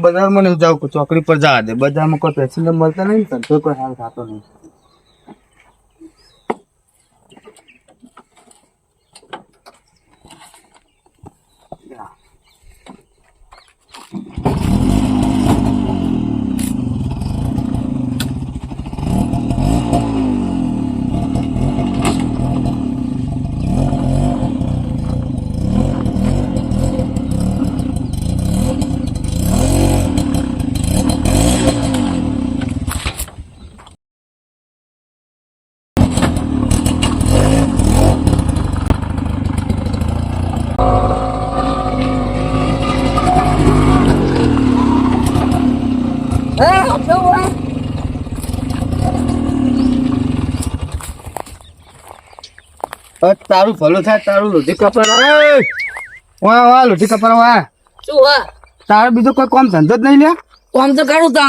બજારમાં નહીં જાવ ચોકડી પર જવા દે. બજારમાં કોઈ પેસેન્જર મળતા નહીં ને તો કોઈ હાલ થતો નહીં. તારું ભલું થાય તારું લોઢી કપડા વાહ વાહ લોઢી કપડા વાહ શું હા તારે બીજું કોઈ કામ ધંધો જ નહીં લે કોમ તો કરું તા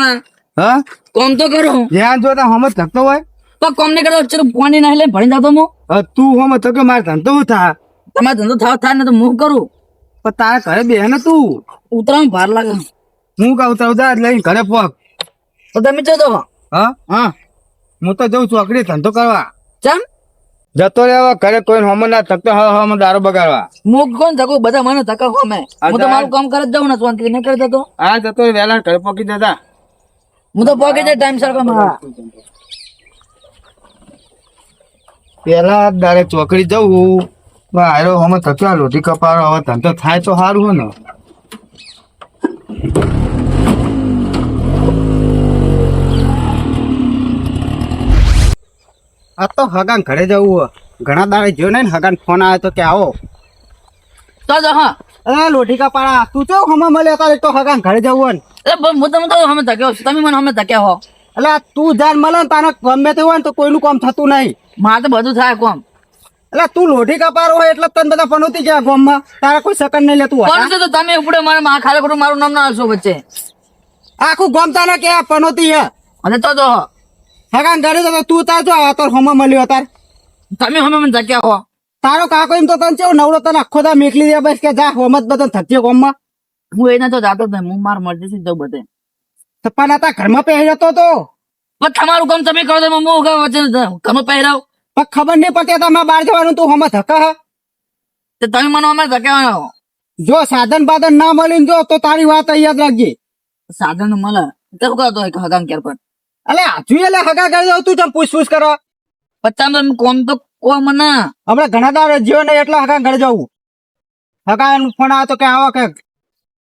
હા? કોમ તો કરું. જ્યાં જો ત્યાં હમ થકતો હોય. પણ કોમ ને કરો ચલો પાણી ના લે ભણી જતો હું. હવે તું હમ થકે મારે ધંધો હું થા? તમારે ધંધો થાવ થાય ને તો હું કરું. પણ તારા ઘરે બે ને તું. ઉતરાણ ભાર લાગે. હું કહું તારું જા લઈને ઘરે પોક તો તમે જતો હા? હા. હું તો જઉં ચોકડી ધંધો કરવા. ચમ? જતો રહેવા ઘરે કોઈ હમ ના થકતો હવે હા દારો બગાડવા. હું કોણ થકું બધા મને થકા હો મેં હું તો મારું કામ કરે જ જાઉં ને શાંતિ નહીં કરી જતો હા જતો વહેલા ઘરે પોકી જતા. હું તો પોકી જાય ટાઈમ સર મારા. પેલા દારે ચોકડી જવું હારો હમ થક્યા લોટી કપારો હવે ધંધો થાય તો સારું હો ને. આ તો હગાન ઘરે જવું ઘણા દાડે જો ને હગાન ફોન આવ્યો તો કે આવો. તો જો હા. અરે લોઢીકા પાડા તું ચો હમા મળે તારે તો હગાન ઘરે જવું ને? એ હું તમે તો હમે ધક્યો છું. તમે મને હમે ધક્યા હો. એટલે તું જાન મળે ને તારે ગમે તે હોય ને તો કોઈનું કામ થતું નહીં. મારે તો બધું થાય કોમ. એટલે તું લોઢી કપારો હોય એટલે તને બધા પનોતી ગયા ગામમાં. તારા કોઈ સકન નહીં લેતું કોણ છે તો તમે ઉપડે મારે માં ખાલી ખોટું મારું નામ ના હલશો વચ્ચે. આખું ગામ તારા કે પનોતી હે? અને તો જો હગાન ઘરે તો તું તાર જો આ તાર હોમાં મળ્યો તાર તમે અમે મને જગ્યા હો. તારો કાકો એમ તો તને છે નવરો તને આખો દા મેકલી દે બસ કે જા હોમત બધો થતી ગામમાં. હું એને તો જાતો જ હું માર મરજી થી જઉં બધે. તો આ તાર ઘરમાં પહેરી જતો તો. પણ તમારું કામ તમે કરો તો હું તમે પહેરાવ. પણ ખબર નહીં પડતી તમારે બહાર જવાનું તું હોમાં ધક્કા હે? તો તમે મને અમે ધક્યા જો સાધન બાધન ના મળીને જો તો તારી વાત યાદ રાખજે. સાધન મળે. કેવું કરતો હોય હગામ ક્યાર પણ? અલે આજુ એટલે હગા કરી દઉં તું પૂછ પૂછપૂછ કરો. પચાસ કોમ તો કોમ ના હમણાં ઘણા દાડે જીવો નહીં એટલે હગા ઘરે જવું. હગા ફોન આવે તો કે આવો કે?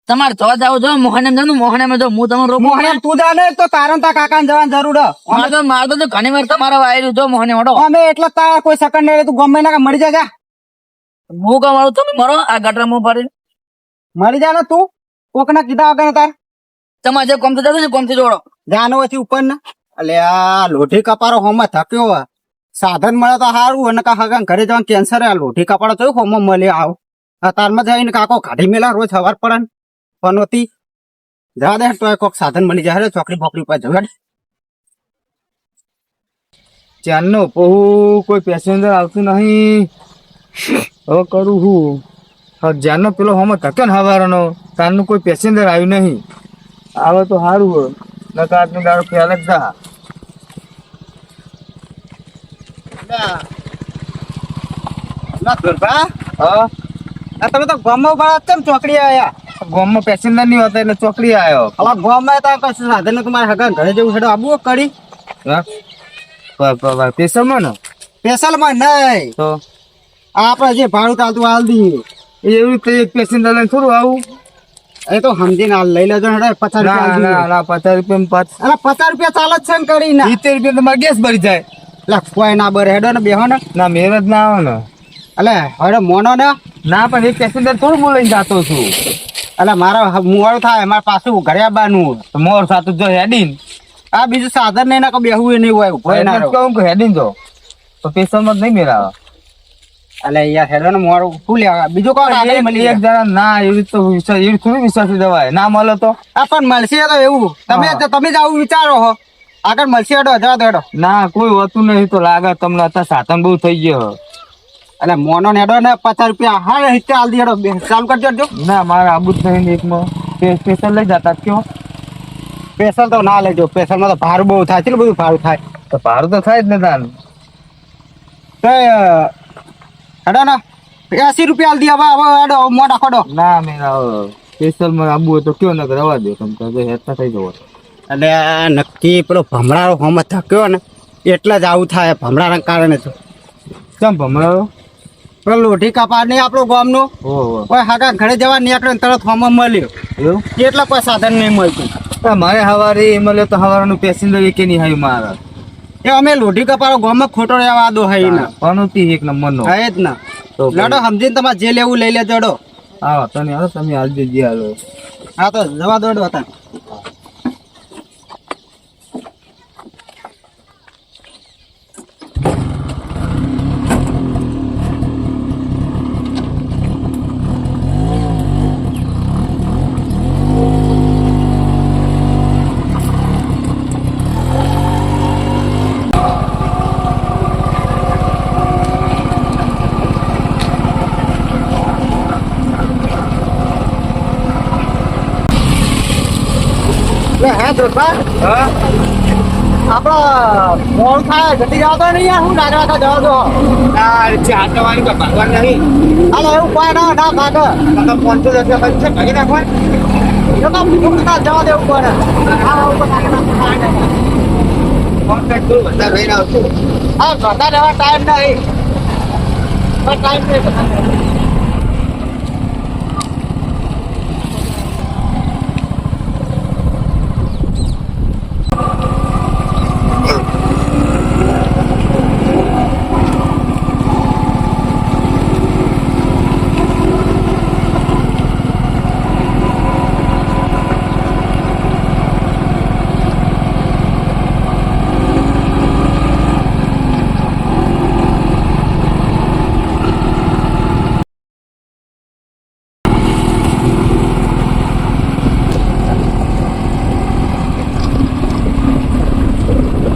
તમારે જોવા જાવ જો મોહન એમ જાનું મોહન એમ જો હું તમારું રોકું. મોહન તું જાને તો તારા ને કાકા કાકાને જવાની જરૂર. મારે તો મારે તો ઘણી વાર તમારા વાયરું જો મોહન એમ અમે એટલે તાર કોઈ સેકન્ડ નહીં તું ગમે ના મરી જા હું કામ વાળું તમે મરો આ ગટરમાં ભરી મરી જા ને તું કોકના કીધા વગર તાર. તમારે જે કોમથી જતું છે કોમથી જોડો. જાનો પછી ઉપર ને. એટલે આ લોઠી કપારો હોમાં થક્યો. સાધન મળે તો સારું અને કા હગા ઘરે જવાનું કેન્સર આ લોઠી કપાડો થયું હોમાં મળે આવ. અતારમાં જઈને કાકો કાઢી મેલા, રોજ સવાર પડે ને. પનોતી જવા દે તો કોક સાધન મળી જાય ચોકડી બોકડી પર જવા ચારનો પહુ કોઈ પેસેન્જર આવતું નહીં. હવે કરું હું. જ્યારનો પેલો હોમાં થક્યો ને હવારનો. તારનું કોઈ પેસેન્જર આવ્યું નહીં. આવે તો સારું હોય નકા આજનો દાડો ખ્યાલ જ જા તમે તો ગામમાં ઊભા કેમ ચોકડી આયા. ગામમાં પેસેન્જર નહીં હોતા એટલે ચોકડી આવ્યો હવે ગામમાં તો કશું સાધન તમારે મારે હગા ઘરે જવું હેડો આબુ કરી. સ્પેશલમાં ને સ્પેશલમાં નહીં. તો? આપણે જે ભાડું ચાલતું હાલ દઈએ. એવી રીતે એક પેસેન્જર લઈને થોડું આવું. એ તો સમજીને હાલ લઈ લેજો હેડો પચાસ રૂપિયા પચાસ રૂપિયા અલા પચાસ રૂપિયા ચાલે છે ને કરી ના. સિત્તેર રૂપિયા તમારે ગેસ ભરી જાય. એટલે કોઈ ના બરે હેડો ને બેહો ને. ના મહેનત ના આવે ને. એટલે હવે મોનો ને. ના પણ એક પેસેન્જર થોડું બોલાઈ જતો છું. એટલે મારા મોડું થાય મારે પાછું ઘરે આવવાનું. મોર સાતું જો હેડીન. આ બીજું સાધન નહીં ના બેહવું નહીં હોય હેડીન જો. તો પેશન્ટમાં નહીં મેળાવે. અલે યાર હેલો ને મોડું. શું લેવા બીજું કોણ આગળ મળી એક જણા ના એવી તો વિશ્વાસ એવી થોડી વિશ્વાસ દેવાય. ના મળે તો? આ પણ મળશે તો એવું. તમે તમે જ આવું વિચારો હો. આગળ મળશે હેડો દો હેડો. ના કોઈ હોતું નહીં તો લાગે તમને અત્યારે સાધન બહુ થઈ ગયો એટલે મોનો નેડો ને પચાસ રૂપિયા. હા રીતે હાલ દીધો ચાલુ કરજો જો. ના મારે આબુ જ નહીં એકમાં. સ્પેશિયલ લઈ જતા કયો. સ્પેશિયલ તો ના લેજો. સ્પેશિયલમાં તો ભારું બહુ થાય. છે બધું ભારું થાય? તો ભારું તો થાય જ ને તાન. હેડો ને. એસી રૂપિયા દી હવે હવે હેડો મોટા ખોડો. ના મેં સ્પેશિયલમાં આબુ તો કયો ને રવા દો તમ તો હેઠા થઈ જવો. એટલે નક્કી પેલો ભમરાળો હોમ થક્યો ને એટલે જ આવું થાય ભમરાના કારણે તો. કેમ ભમરાળો? પેલો લોઢી કપા નહીં આપણું ગામનું? ઓહો. કોઈ હાકા ઘરે જવા નીકળે તરત હોમ મળ્યો. એવું? એટલે કોઈ સાધન નહીં મળતું. મારે હવારે મળ્યો તો હવારનું પેસેન્જર કે નહીં આવ્યું મારા. એ અમે લોઢી કપાળો ગામમાં ખોટો રહેવા દો હઈ ના પનોતી એક નંબર નો હા જ ના. લડો સમજીને તમારે જે લેવું લઈ લેજો ચડો હા તને હાલો તમે હાલ જે હાલો. હા તો જવા દોડો હતા હે? મોલ થાય ઘટી જવા તો નહીં યાર હું નાગરા કા જવા દો. ના તમારી કોઈ ભાગવા નહીં. અરે એવું કોઈ ના ના ભાગ પાંચસો દસ પૈસા ભાગી નાખવા જો તો ના જવા દેવું કોઈ હા ઉપર નાગરા કોન્ટ્રાક્ટ તું વધારે રહીને આવશું હા બધા રહેવા ટાઈમ નહીં. ટાઈમ નહીં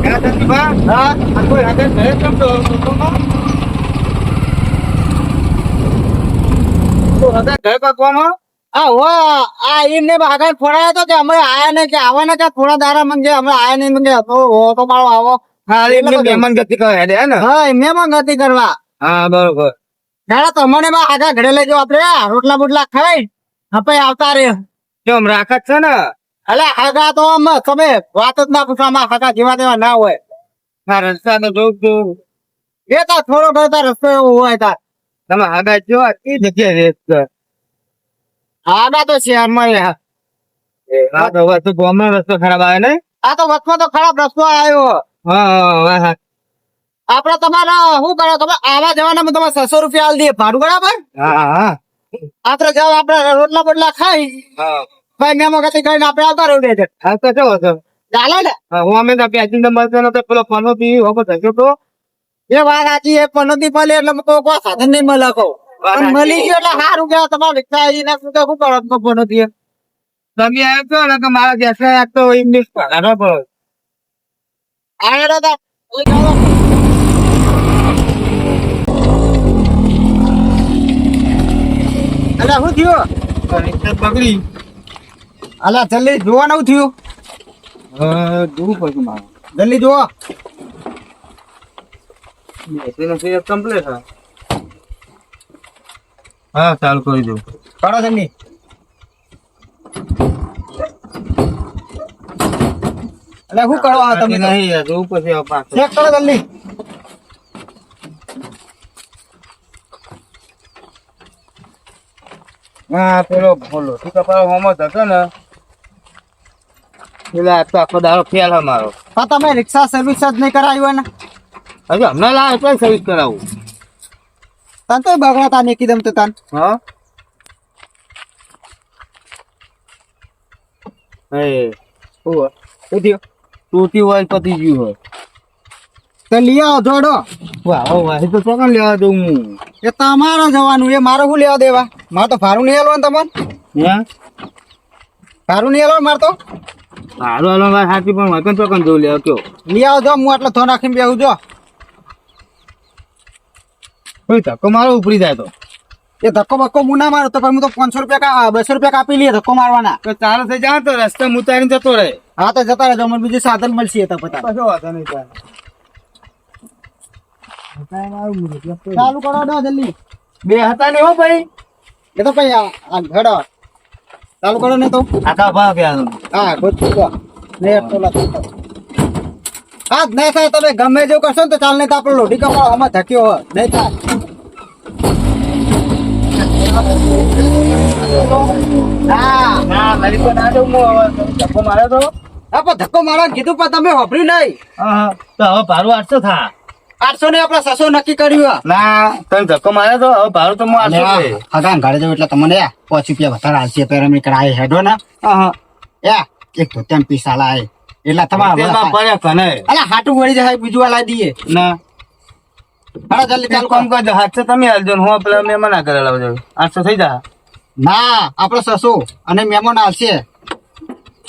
હા ધનજીભા હા આ કોઈ આગળ ઘરે કેમ તો તો હતા ઘરે કાકવામાં આ હો આ એમને આગળ ફોડાયો તો કે અમે આયા ને કે આવા ને કે થોડા દાડા મંગે અમે આયા નહીં મંગે તો હો તો મારો આવો હા એમને મહેમાન ગતિ કહે હે ને હા એમને માં ગતિ કરવા હા, બરોબર. દાડા તમને આગા આગળ ઘરે લઈ જાઓ આપડે રોટલા બોટલા ખાઈ હવે આવતા રે કેમ રાખત છે ને અલે આગા તો તમે વાત જ ના પૂછવામાં આગા જેવા તેવા ના હોય રસ્તાનો જોઉં છું. એ તો થોડો ઘણો તાર રસ્તો એવો હોય તાર. તમે આગળ જો એ જગ્યાએ છે. આગા તો શહેરમાં. હા તો હવે તો ગામનો રસ્તો ખરાબ આવે ને? આ તો વચમાં તો ખરાબ રસ્તો આવ્યો. હા હા આપડે તમારા શું કરો તમે આવા જવાના તમે છસો રૂપિયા આલી દઈએ. ભાડું બરાબર? આપડે જાવ આપડે રોટલા બોટલા ખાઈ. ભાઈ મેમો ગતિ કરીને આપડે આવતા રહી દે હા છો ચાલે ને હું અમે તો પેચિંગ નંબર છે ને તો પેલો ફોનો પી હોકો થયો તો. એ વાત સાચી એ પનોતી મળે એટલે તો કોઈ સાધન નહીં મળે કહું વાત પણ સાચી. મળી ગયું એટલે સારું કહેવાય તમારે રિક્ષા આવી ને શું કે શું કરો છો તમે આવ્યો છો ને તો મારા ગેસ તો ઇંગ્લિશ પગાડવા પડે આયા દાદા અલા શું થયું? બગડી અલા જલ્દી જોવાનું થયું. જોવું પડશે મારે. જલ્દી જોવો એસી નથી કમ્પ્લીટ હા હા ચાલુ કરી દઉં. કરો જલ્દી. અલા શું કરો આ તમે? નહીં યાર જોવું હવે ચેક કરો જલ્દી. હા પેલો ભોલો. તું કપાળ હોમો હતો ને એટલે આ તો આખો દાડો ફેલ તમે રિક્ષા સર્વિસ જ નહીં કરાવી હોય ને? હજુ હમણાં લાવે તો સર્વિસ કરાવું. તને તો કીધું તો તન. હા? એ શું થયું? તૂટી હોય પતી ગયું હોય. તો લઈ આવો જોડો. વાહ વાહ તો લેવા દઉં હું. એ તમારે જવાનું એ મારો શું લેવા દેવા? મારે તો ભારું નહીં આલવાનું તમારે? હે? ભાડું નહીં હેલો મારે તો? હાલો હાલો મારે હાથી પણ વગન ચોકન જોઉં લે કયો લઈ આવજો હું આટલો થો નાખીને બેહું જો. કોઈ ધક્કો મારો ઉપરી જાય તો. એ ધક્કો બક્કો હું ના મારો તો પણ હું તો પાંચસો રૂપિયા કા બસો રૂપિયા કાપી લઈએ ધક્કો મારવાના. તો ચાલો થઈ જાય તો રસ્તે ઉતારીને જતો રહે. હા તો જતા રહેજો મને બીજું સાધન મળશે તો પતા કશો વાંધો નહીં ચાલો. ચાલુ કરો જલ્દી. બે હતા ને હો ભાઈ. એ તો ભાઈ આ ઘડો. ચાલુ કરો ને તો. આખા ભાવ હા તો. ને તો હા નહીં થાય તમે ગમે જેવું કરશો ને તો ચાલ નહીં તો આપણે લોઢી કપાળો આમાં ધક્યો હોય. નહીં થાય. ધક્કો મારે તો? હા પણ ધક્કો મારવા કીધું પણ તમે વાપર્યું નહીં. તો હવે ભારું આઠસો થા. આઠસો ને આપડે છસો નક્કી કર્યું ના તમે ધક્કો મારે તો હવે ભાડું તો હું આઠસો હતા ઘરે જવું એટલે તમને પાંચ રૂપિયા વધારે આવશે પેરામી કરાય હેડો ને. યા એક તો તેમ પીસા લાય. એટલે તેમાં તમારે અરે કને અલા હાટું વળી જાય બીજું વાલા દઈએ. ના. હા જલ્દી ચાલુ કામ કરો. કરજો હાથસે તમે હાલજો હું પેલા મહેમાન મના કરેલા બધું આઠસો થઈ જા ના આપણે સસો અને મહેમાન આવશે.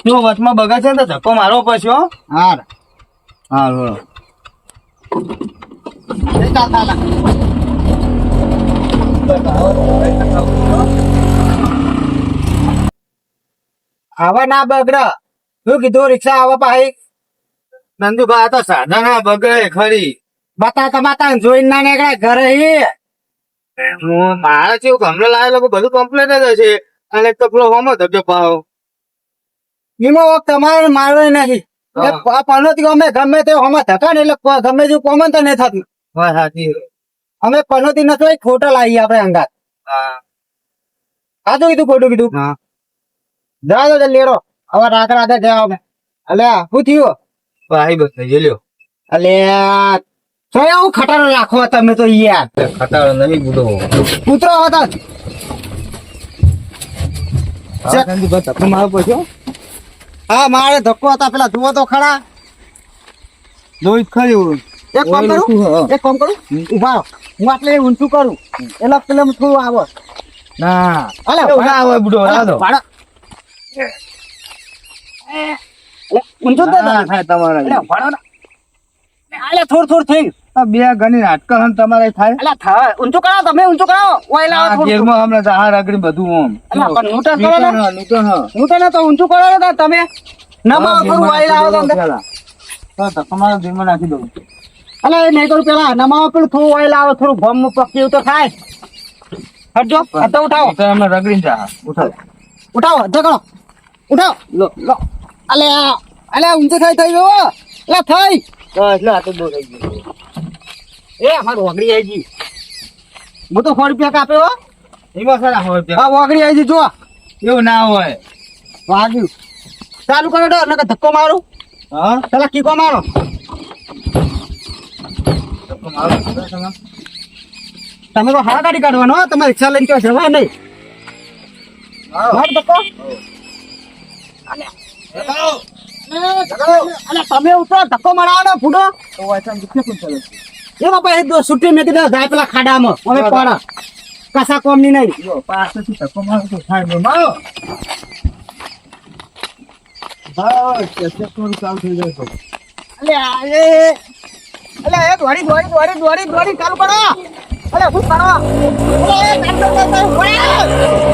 જો વચમાં બગા છે ને તો ધક્કો મારવો પછી હો. હા એ આવા ના બગડ. શું કીધું, રિક્ષા આવા ભાઈ. નંદુભાઈ આ તો સાધન બગડે ખરી. બતા તમાતા જોઈને ના નીકળે, ઘરે હી. મારા જેવું ગમલો લાવેલો બધું કમ્પ્લેટ જ છે અને એક તો પેલો હોમો ધક્યો પાવ એમાં તમારે મારવો નહીં. પનોતી ગમે ગમે તે હમણાં ધક્કા ને એટલે ગમે તેવું કોમન તો નહીં થતું. અમે પનોતી નતો એ ખોટા લાવીએ આપણે અંગાત. સાચું કીધું ખોટું કીધું. જા તો જલ્દી હવે રાત રાતે ગયા અમે. અલ્યા શું થયું? ભાઈ બસ થઈ લ્યો. અલ્યા તો આવું ખટારો રાખો તમે તો યાર. ખટાડો નહીં બુડો કૂતરો હતા. નંદુભા મારો પછી હો. મારે ધક્કો હતા. પેલા જુઓ તો ખરા. જોઈ ખરી એક કામ કરું? એક કામ કરું? ઊભા હું આટલે ઊંચું કરું. એટલે પેલા થોડું આવો. ના. અલે બુડો. ઊંચું તો. ના થાય તમારા ભાડો. ના. અલે, થોડું થોડું થઈ બે ઘણી નાટક હન તમારે થાય? અલે થાય ઊંચું કરાવો તમે ઊંચું કરાવો. ઓય લાવો થોડું ગેરમાં હમણાં જહાર હાર આગળ બધું ઓમ અલે, પણ કરો ને. તો ઊંચું કરો ને તમે. હા, થોડું ઓય લાવો તો. તો ધક્કો મારો નાખી દઉં. અલા એ નહીં કરું પેલા નમા પણ થોડું ઓય લાવો થોડું ભમ પક્કી તો થાય. હટજો આ ઉઠાવો. તો હમણાં રગડી જા. ઉઠાવો. ઉઠાવો જગડો ઉઠાવો. લો લો. અલે અલે ઊંચું થઈ થઈ ગયો અલે થઈ. બસ લો આ તો બહુ થઈ ગયું. એ અમારું વગડી આવી ગઈ. હું તો સો રૂપિયા કાપ્યો હો. એમાં સારા સો રૂપિયા. હા વગડી આવી ગઈ જો એવું ના હોય. વાગ્યું ચાલુ કરો ડો નકર ધક્કો મારું. હા? પેલા કીકો મારો. ધક્કો મારો તમે. તો હારા ગાડી કાઢવાનો હો. તમે રિક્ષા લઈને ક્યાં જવાય નહીં. માર ધક્કો. અલે તમે ઉતરો ધક્કો મરાવો ને ફૂટો. તો વાંચા દુખે પણ ચાલે. એ બાપા એ સુટી મેં કીધું જાય પેલા ખાડામાં અમે પડ. કસા કોમની નહીં પાછળથી ધક્કો મારો તો થાય. મારો. બસ, એટલે થોડું ચાલુ થઈ જાય તો. અલે આ એ અલે એ દોડી દોડી દોડી દોડી દોડી ચાલુ કરો અલે શું કરો અલે એ ચાલુ ચાલુ ચાલુ ઓય!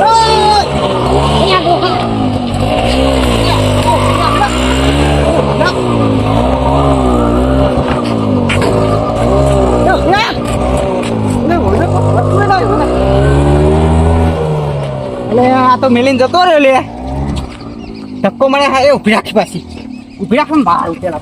ઓય! અહીંયા ડોહા. અલે આ તો મેલીને જતો રહ્યો લે. ધક્કો મળે હા, એ ઊભી રાખી પાછી. ઊભી રાખ ને બહાર ઉતેલા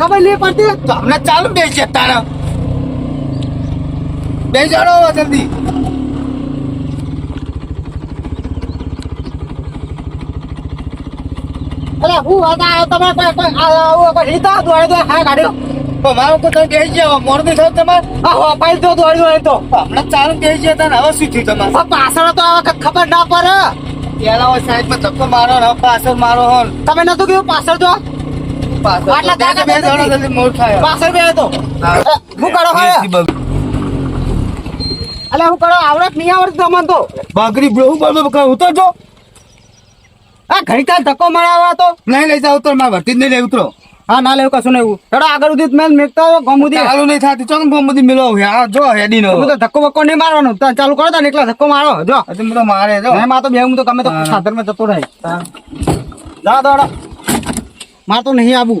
ખબર નહીં પડતી. તો હમણાં ચાલુ બેસી તારા. બેસી જાઓ, જલ્દી. અલે હું હતા તમે રીતા દોડે તો હા ગાડી તો મારો તો તમે જાઓ. મોડું નહીં થયું તમારે? આ હો પાઈ દો દોડી દોડી તો હમણાં ચાલુ બેસી જાય તને હવે શું થયું તમારે? પાછળ તો આ વખત ખબર ના પડે પેલા હોય સાઈડમાં ધક્કો મારો ને પાછળ મારો હો. તમે નતું કીધું પાછળ તો પાછળ આટલા તો બે જણા જલ્દી મોડ થાય. પાછળ બે તો હું કરો હા અલે હું કરો આવડત નહીં આવડત તમને તો બાકરી બેહું બરોબર ઉતર જો આ ઘડી તાર ધક્કો મરાવા તો નહીં લઈ જાવ ઉતર મારે ભરતી જ નહીં લઈ ઉતરો. હા ના લેવું કશું નહીં ચડો આગળ સુધી મેં મેકતા હોય ગમુદી ચાલુ નહીં થતી. ચો બધી મિલો આ જો હેડી નો. તો ધક્કો બક્કો નહીં મારવાનો. ચાલુ કરો તાર એકલા ધક્કો મારો. જો. હજી તો મારે જો. મેં માં તો બે હું તો ગમે તો હા. સાધનમાં જતો રહે. જા દોડો. માર તો નહીં આવું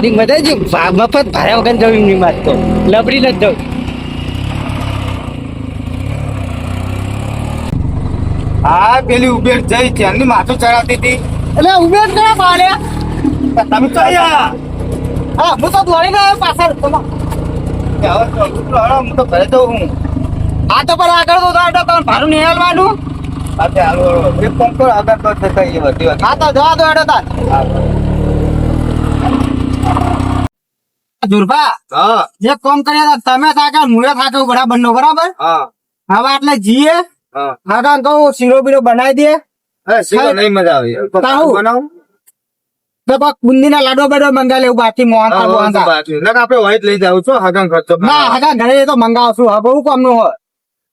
તારી મજા છે મફત ભાડ્યા વગર જવું નહીં વાત તો લબડી નથી જવું. હા પેલી ઉબેર જઈ છે. એમની માથું ચડાવતી હતી. એટલે ઉબેર ના પાડે તમે તો હા હું તો દોડી ગયો પાછળ. હું તો ઘરે જઉં હું આ તો પણ આગળ તો આટો તમે ભાડું નહીં હાલવાનું. હા તો જવા દો આટો તાર. દુર્ભા જે કોમ કર્યા તમે થાક્યા મુએ થાક્યો બધા બંને બરાબર હવે એટલે જીએ હા. કહું શીરો બીરો બનાવી દે. શીરો નહીં મજા આવી. બનાવું? તો લાડો બાડો મંગાવી લેવું બાકી મોહન આપડે ના વ્હાઈટ લઈ જાવ છો હાગણ ખર્ચો ના હગા ઘરે તો મંગાવશું. હા બહુ કામનું હોય.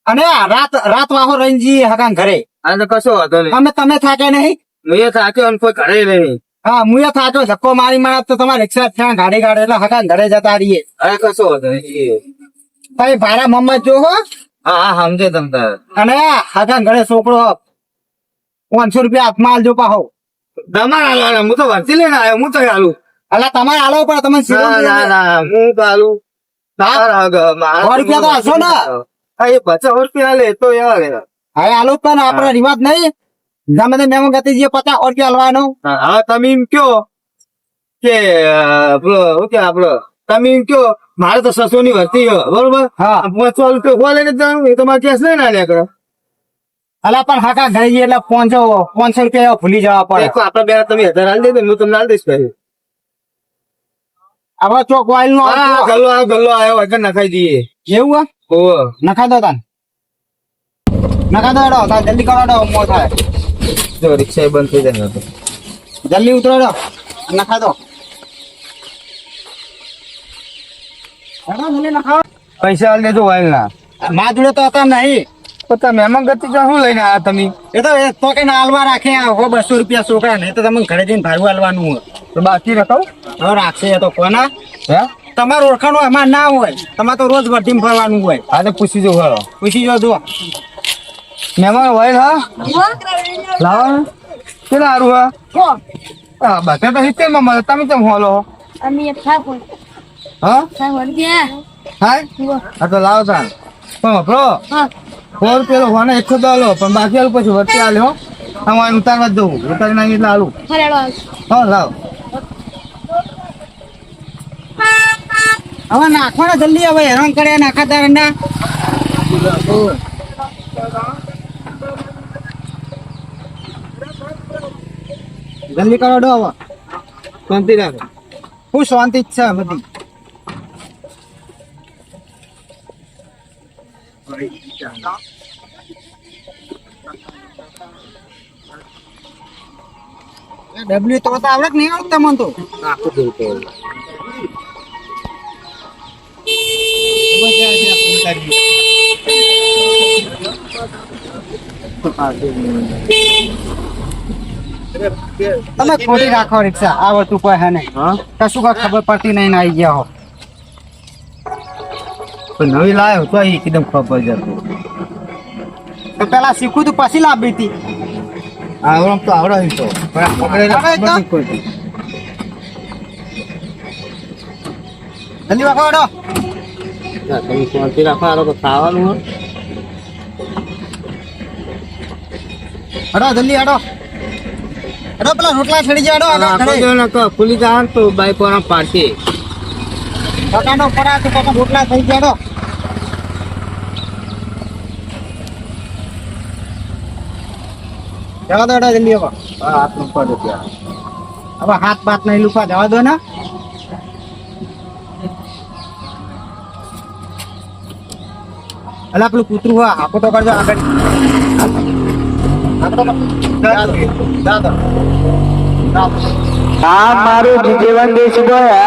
અને રાત રાત વાહો રહી જઈએ હગા ઘરે. અને કશો વાંધો નહીં. અમે તમે થાકે નહીં? મેં થાક્યો અને કોઈ ઘરે નહીં. હા હું એ થાક્યો ધક્કો મારી મારા તો તમારે રિક્ષા ત્યાં ગાડી ગાડે એટલે હકા ઘરે જતા રહીએ. અરે કશો ભાઈ ભાડા મમ્મા જો હો. હા હા સમજે તમ તાર. અને હકા ઘરે છોકરો પાંચસો રૂપિયા હાથમાં આલજો પાહો તમારે હાલો હું તો વર્તી લઈને આવ્યો હું તો હાલું. અલા તમારે આલો પણ તમે ના ના હું તો હાલું. રૂપિયા તો હશો ને? એ પચાસ રૂપિયા લે તો એવા હવે હાલો પણ આપડે રિવાજ નહીં. ગમે તે મેમો ગતિ જે પચાસ રૂપિયા હલવાનો. હા હા, તમે એમ કયો કે શું કે આપડે તમે એમ કયો મારે તો સસો ની વર્તી છે, બરોબર? હા. પાંચસો રૂપિયા ખોવા ને એ તમારે કેસ નહીં ના લે કરો. અલા પણ હાકા ઘરે જઈએ એટલે પાંચસો પાંચસો રૂપિયા ભૂલી જવા પડે. આપડે બે તમે હજાર હાલ દે હું તમને હાલ દઈશ ભાઈ. હવે ચોક વાઇલ નો હા ગલ્લો આવ્યો ગલ્લો આવ્યો આગળ નખાઈ દઈએ એવું આ ઓહો નખાઈ દો તાન. નખાઈ દો એડો જલ્દી કરો એડો મો થાય. જો રિક્ષા બંધ થઈ જાય તો. જલ્દી ઉતરો હેડો નખા દો પૈસા હાલ દેજો વાઇલ ના મા જોડે તો હતા નહીં. તો તમે એમાં ગતિ જો શું લઈને આવ્યા તમે. એ તો એ તો કઈ હાલવા રાખે હો બસો રૂપિયા છોકરા નહીં તો તમે ઘરે જઈને ભાડું હાલવાનું હોય. તો બાકી રખાવ હવે રાખશે તો કોના? હે? તમારું ઓળખાણું એમાં ના હોય. તમારે તો રોજ વર્ધીમાં ફરવાનું હોય. તો પૂછી જો પૂછી જો જુઓ. મહેમાન વાઇલ હા? લાવો કે સારું હા. હા બધા તો સિત્તેરમાં તમે કેમ હોલો? અમે ઠાકોર હા? ઠાકોર હા. હા તો લાવો તાન પણ વાપરો. હા. પેલો હોને એકસો દસ લો પણ બાકી આલું પછી વચ્ચે આલે હો. અમારે ઉતારવા જ ઉતારી નાખી એટલે આલું હા લાવ. હવે નાખવાના જલ્દી હવે હેરાન કરે નાખાતા રંડા જલ્દી કરો ડો હવે શાંતિ રાખો હું શાંતિ જ છે બધી ડબલ્યુ તો તો આવડે કે નહીં આવડતું તમને તો આખું દેવું તો તમે ખોલી રાખો રિક્ષા. આવડતું કોઈ હે નહીં. કશું કઈ ખબર પડતી નહીં આવી ગયા હો. પણ નવી લાવ્યો તો એકદમ ખબર જતો તો. પેલા શીખું તું પછી લાવી હતી. આવડમ તો આવડે તો. પણ આ. જલ્દી રાખો હેડો તમે શાંતિ રાખો આ તો ખાવાનું હડો જલ્દી હેડો. હેડો પેલા રોટલા છડી જાડો ઘરે. જો નકો ખુલી જાય ને તો બાઈક વાળા પાડશે. પોતાનો પરા તો પોતા રોટલા થઈ જાડો જવા દો એડા જલ્દી હવે હાથ હાથ દો ત્યાં. હવે હાથ બાત નહીં લુપા જવા દો ને. અલા પેલું કૂતરું હોય આખો તો કરજો આગળ. આખો તો તો. આ મારું જીવન દેશ બોય